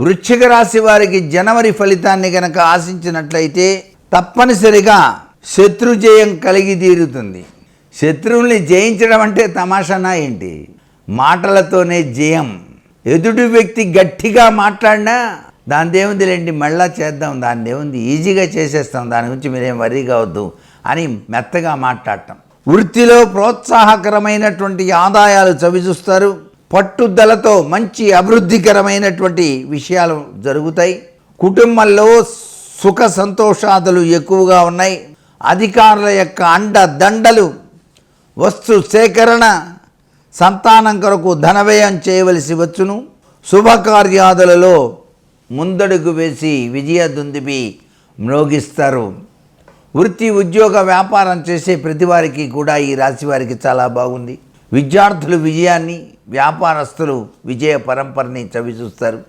వృశ్చిక రాశి వారికి జనవరి ఫలితాన్ని గనక ఆశించినట్లయితే తప్పనిసరిగా శత్రు జయం కలిగి తీరుతుంది. శత్రువుల్ని జయించడం అంటే తమాషానా ఏంటి? మాటలతోనే జయం. ఎదుటి వ్యక్తి గట్టిగా మాట్లాడినా దాని దేవుందిలేండి మళ్ళా చేద్దాం దాని ఏముంది ఈజీగా చేసేస్తాం దాని గురించి మీరేం వరీ కావద్దు అని మెత్తగా మాట్లాడటం. వృత్తిలో ప్రోత్సాహకరమైనటువంటి ఆదాయాలు చవిచూస్తారు. పట్టుదలతో మంచి అభివృద్ధికరమైనటువంటి విషయాలు జరుగుతాయి. కుటుంబంలో సుఖ సంతోషాదులు ఎక్కువగా ఉన్నాయి. అధికారుల యొక్క అండ దండలు వస్తు సేకరణ సంతానం కొరకు ధనవ్యయం చేయవలసి వచ్చును. శుభకార్యాదులలో ముందడుగు వేసి విజయదుందిపి మ్రోగిస్తారు. వృత్తి ఉద్యోగ వ్యాపారం చేసే ప్రతి వారికి కూడా ఈ రాశి వారికి చాలా బాగుంది. విద్యార్థులు విజయాన్ని వ్యాపారస్తులు విజయ పరంపరని చవిచూస్తారు.